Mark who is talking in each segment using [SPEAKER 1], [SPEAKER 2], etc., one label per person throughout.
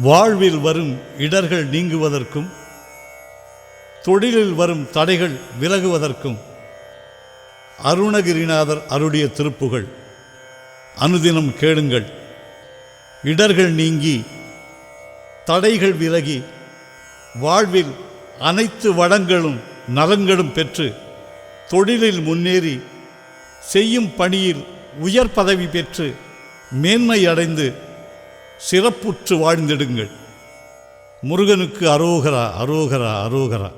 [SPEAKER 1] வாழ்வில் வரும் இடர்கள் நீங்குவதற்கும் தொழிலில் வரும் தடைகள் விலகுவதற்கும் அருணகிரிநாதர் அருடைய திருப்புகள். அனுதினம் கேளுங்கள். இடர்கள் நீங்கி தடைகள் விலகி வாழ்வில் அனைத்து வளங்களும் நலன்களும் பெற்று தொழிலில் முன்னேறி செய்யும் பணியில் உயர் பதவி பெற்று மேன்மை அடைந்து சிறப்புற்று வாழ்ந்திடுங்கள். முருகனுக்கு அரோகரா அரோகரா அரோகரா.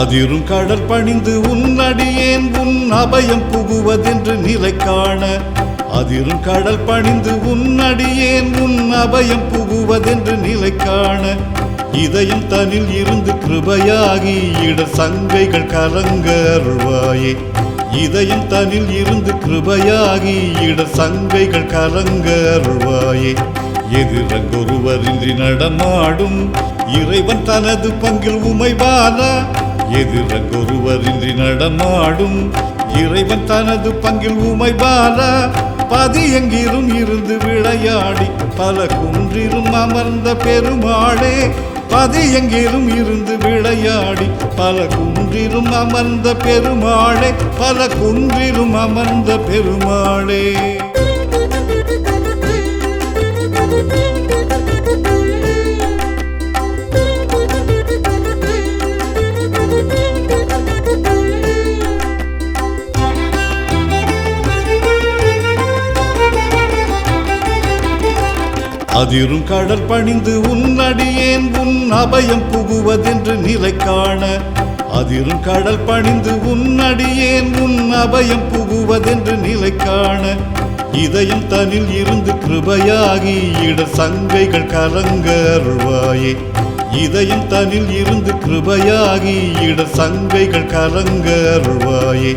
[SPEAKER 1] அதிரும் கடல் பணிந்து உன்னடியேன் உன் அபயம் புகுவதென்று நிலை காண. அதிரும் கடல் பணிந்து உன்னடியேன் உன் அபயம் புகுவதென்று நிலை காண. இதயம் தனில் இருந்து கிருபையாகி இட சங்கைகள் கலங்க அருள்வாயே. இதயம் தனில் இருந்து கிருபையாகி இட சங்கைகள் கலங்க அருள்வாயே. எதிரங்கொருவரின்றி நடமாடும் இறைவன் தனது பங்கில் உமைவானா. எதிரங்கொருவரின்றி நடமாடும் இறைவன் தனது பங்கில் உமை உமைவானா பதி எங்கிலும் இருந்து விளையாடி பல குன்றிலும் அமர்ந்த பெருமாளே பதி எங்கிலும் இருந்து விளையாடி பல குன்றிலும் அமர்ந்த பெருமாளே பல குன்றிலும் அமர்ந்த பெருமாளே. அதிரும் கடல் பணிந்து உன்னடியேன் உன் அபயம் புகுவதென்று நிலை காண. அதிரும் கடல் பணிந்து உன்னடியேன் உன் அபயம் புகுவதென்று நிலை காண. இதயம் தனில் இருந்து கிருபையாகி இட சங்கைகள் கலங்க அருள்வாயே. இதயம் தனில் இருந்து கிருபையாகி இட சங்கைகள் கலங்க அருள்வாயே.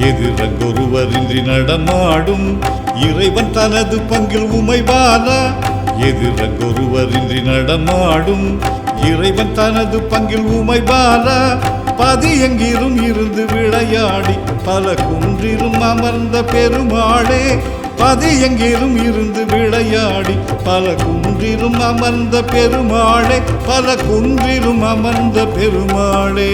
[SPEAKER 1] எதிரங்கொருவரின்றி நடமாடும் இறைவன் தனது பங்கில் உமைவானா. எதிரங்கொருவரின்றி நடமாடும் இறைவன் தனது பங்கில் உமைவானா பதி எங்கிலும் இருந்து விளையாடி பல குன்றிலும் அமர்ந்த பெருமாளே பதி எங்கிலும் இருந்து விளையாடி பல குன்றிலும் அமர்ந்த பெருமாளே பல குன்றிலும் அமர்ந்த பெருமாளே.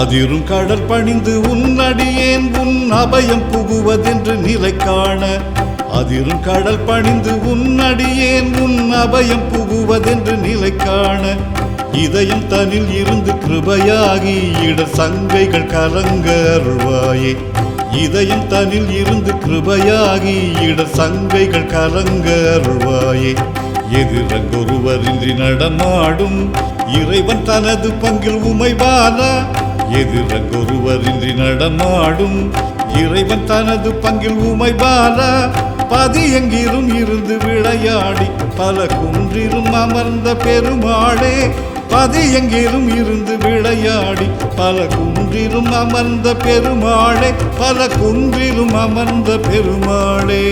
[SPEAKER 1] அதிரும் கடல் பணிந்து உன்னடியேன் உன் அபயம் புகுவதென்று நிலை காண. அதிரும் கடல் பணிந்து உன்னடியேன் உன் அபயம் புகுவதென்று நிலை காண. இதயம் தனில் இருந்து கிருபையாகி இட சங்கைகள் கலங்க அருள்வாயே. இதயம் தனில் இருந்து கிருபையாகி இட சங்கைகள் கலங்க அருள்வாயே. எதிரங்கொருவரின்றி நடமாடும் இறைவன் தனது பங்கில் உமைவானா. எதிரங்கொருவரின்றி நடமாடும் இறைவன் தனது பங்கில் உமை உமைவானா பதி எங்கிலும் இருந்து விளையாடி பல குன்றிலும் அமர்ந்த பெருமாளே பதி எங்கிலும் இருந்து விளையாடி பல குன்றிலும் அமர்ந்த பெருமாளே பல குன்றிலும் அமர்ந்த பெருமாளே.